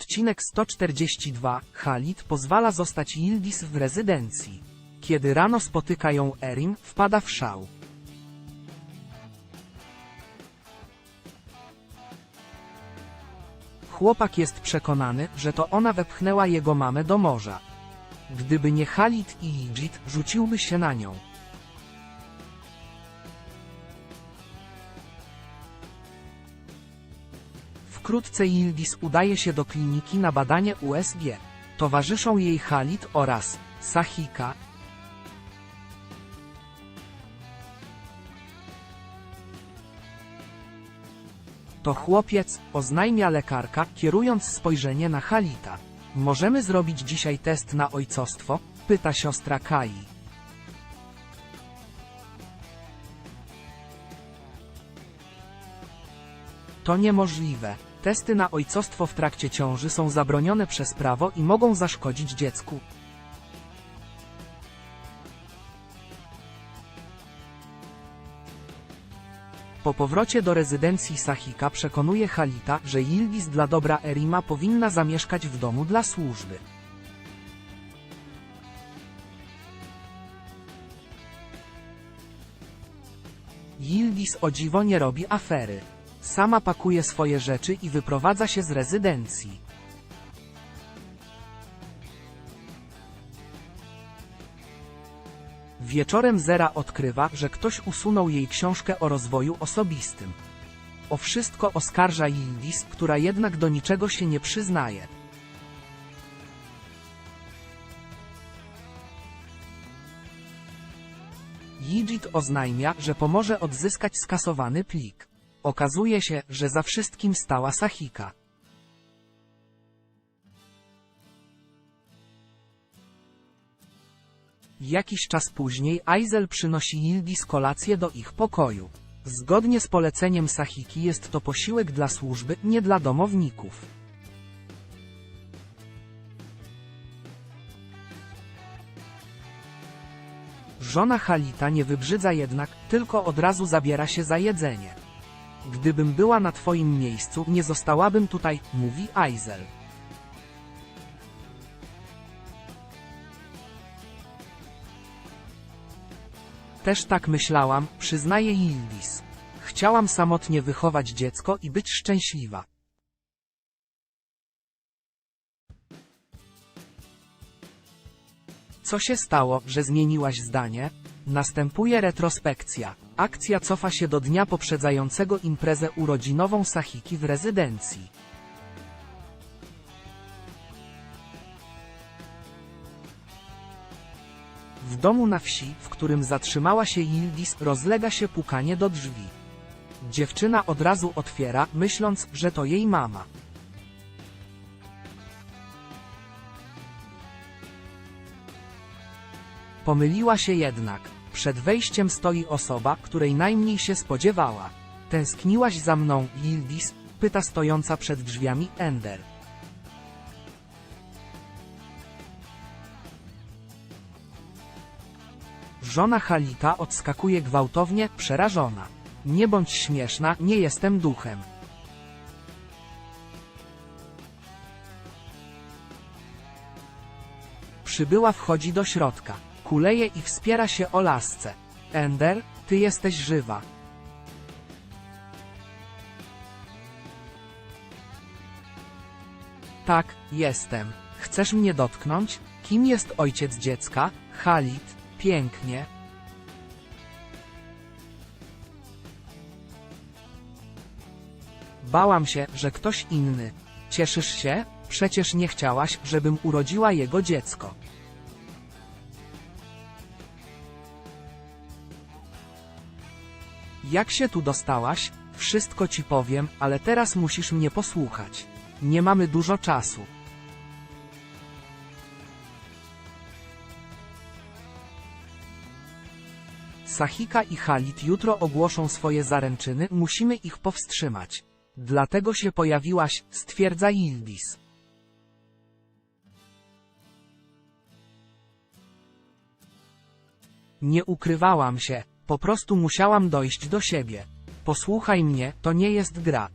Odcinek 142. Khalid pozwala zostać Yildiz w rezydencji. Kiedy rano spotyka ją Erim, wpada w szał. Chłopak jest przekonany, że to ona wepchnęła jego mamę do morza. Gdyby nie Khalid i Ijit, rzuciłby się na nią. Wkrótce Yildiz udaje się do kliniki na badanie USG. Towarzyszą jej Khalid oraz Sahika. To chłopiec, oznajmia lekarka, kierując spojrzenie na Halita. Możemy zrobić dzisiaj test na ojcostwo? Pyta siostra Kai. To niemożliwe. Testy na ojcostwo w trakcie ciąży są zabronione przez prawo i mogą zaszkodzić dziecku. Po powrocie do rezydencji Sahika przekonuje Halita, że Yildiz dla dobra Erima powinna zamieszkać w domu dla służby. Yildiz o dziwo nie robi afery. Sama pakuje swoje rzeczy i wyprowadza się z rezydencji. Wieczorem Zera odkrywa, że ktoś usunął jej książkę o rozwoju osobistym. O wszystko oskarża Yildiz, która jednak do niczego się nie przyznaje. Yijit oznajmia, że pomoże odzyskać skasowany plik. Okazuje się, że za wszystkim stała Sahika. Jakiś czas później Aizel przynosi Yildiz kolację do ich pokoju. Zgodnie z poleceniem Sahiki jest to posiłek dla służby, nie dla domowników. Żona Halita nie wybrzydza jednak, tylko od razu zabiera się za jedzenie. Gdybym była na twoim miejscu, nie zostałabym tutaj, mówi Aizel. Też tak myślałam, przyznaje Yildiz. Chciałam samotnie wychować dziecko i być szczęśliwa. Co się stało, że zmieniłaś zdanie? Następuje retrospekcja. Akcja cofa się do dnia poprzedzającego imprezę urodzinową Sahiki w rezydencji. W domu na wsi, w którym zatrzymała się Yildiz, rozlega się pukanie do drzwi. Dziewczyna od razu otwiera, myśląc, że to jej mama. Pomyliła się jednak. Przed wejściem stoi osoba, której najmniej się spodziewała. Tęskniłaś za mną, Yildiz? Pyta stojąca przed drzwiami Ender. Żona Halita odskakuje gwałtownie, przerażona. Nie bądź śmieszna, nie jestem duchem. Przybyła wchodzi do środka. Kuleje i wspiera się o lasce. Ender, ty jesteś żywa. Tak, jestem. Chcesz mnie dotknąć? Kim jest ojciec dziecka? Halit, pięknie. Bałam się, że ktoś inny. Cieszysz się? Przecież nie chciałaś, żebym urodziła jego dziecko. Jak się tu dostałaś? Wszystko ci powiem, ale teraz musisz mnie posłuchać. Nie mamy dużo czasu. Sahika i Halit jutro ogłoszą swoje zaręczyny, musimy ich powstrzymać. Dlatego się pojawiłaś, stwierdza Yildiz. Nie ukrywałam się, po prostu musiałam dojść do siebie. Posłuchaj mnie, to nie jest gra.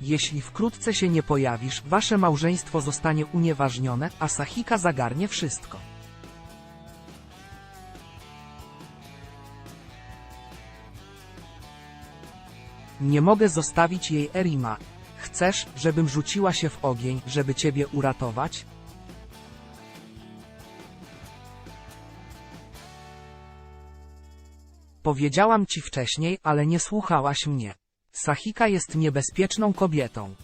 Jeśli wkrótce się nie pojawisz, wasze małżeństwo zostanie unieważnione, a Sahika zagarnie wszystko. Nie mogę zostawić jej Erima. Chcesz, żebym rzuciła się w ogień, żeby ciebie uratować? Powiedziałam ci wcześniej, ale nie słuchałaś mnie. Sahika jest niebezpieczną kobietą.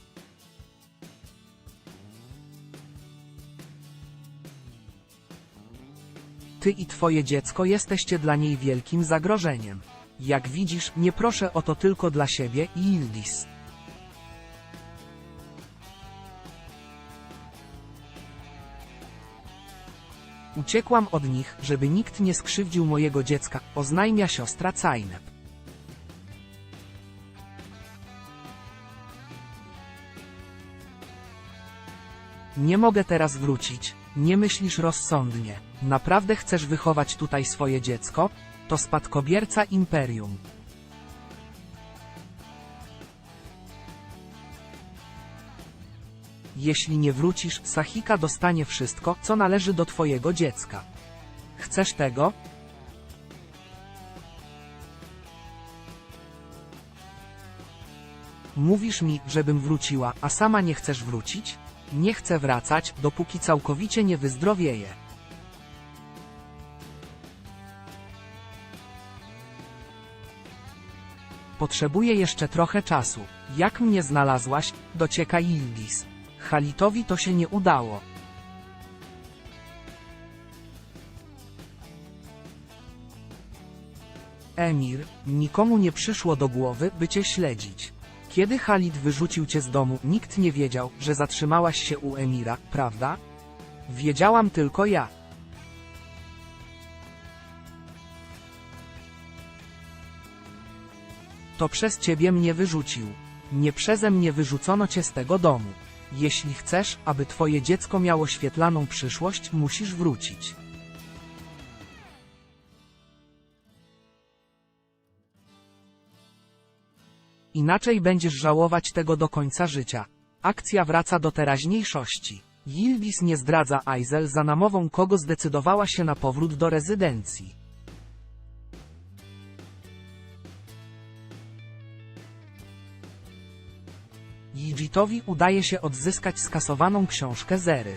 Ty i twoje dziecko jesteście dla niej wielkim zagrożeniem. Jak widzisz, nie proszę o to tylko dla siebie i Ildis. Uciekłam od nich, żeby nikt nie skrzywdził mojego dziecka, oznajmia siostra Cajnep. Nie mogę teraz wrócić. Nie myślisz rozsądnie. Naprawdę chcesz wychować tutaj swoje dziecko? To spadkobierca imperium. Jeśli nie wrócisz, Sahika dostanie wszystko, co należy do twojego dziecka. Chcesz tego? Mówisz mi, żebym wróciła, a sama nie chcesz wrócić? Nie chcę wracać, dopóki całkowicie nie wyzdrowieję. Potrzebuję jeszcze trochę czasu. Jak mnie znalazłaś? Docieka Ildis. Halitowi to się nie udało. Emir, nikomu nie przyszło do głowy, by cię śledzić. Kiedy Halid wyrzucił cię z domu, nikt nie wiedział, że zatrzymałaś się u Emira, prawda? Wiedziałam tylko ja. To przez ciebie mnie wyrzucił. Nie przeze mnie wyrzucono cię z tego domu. Jeśli chcesz, aby twoje dziecko miało świetlaną przyszłość, musisz wrócić. Inaczej będziesz żałować tego do końca życia. Akcja wraca do teraźniejszości. Yildiz nie zdradza Aizel za namową kogo zdecydowała się na powrót do rezydencji. Yijitowi udaje się odzyskać skasowaną książkę Zery.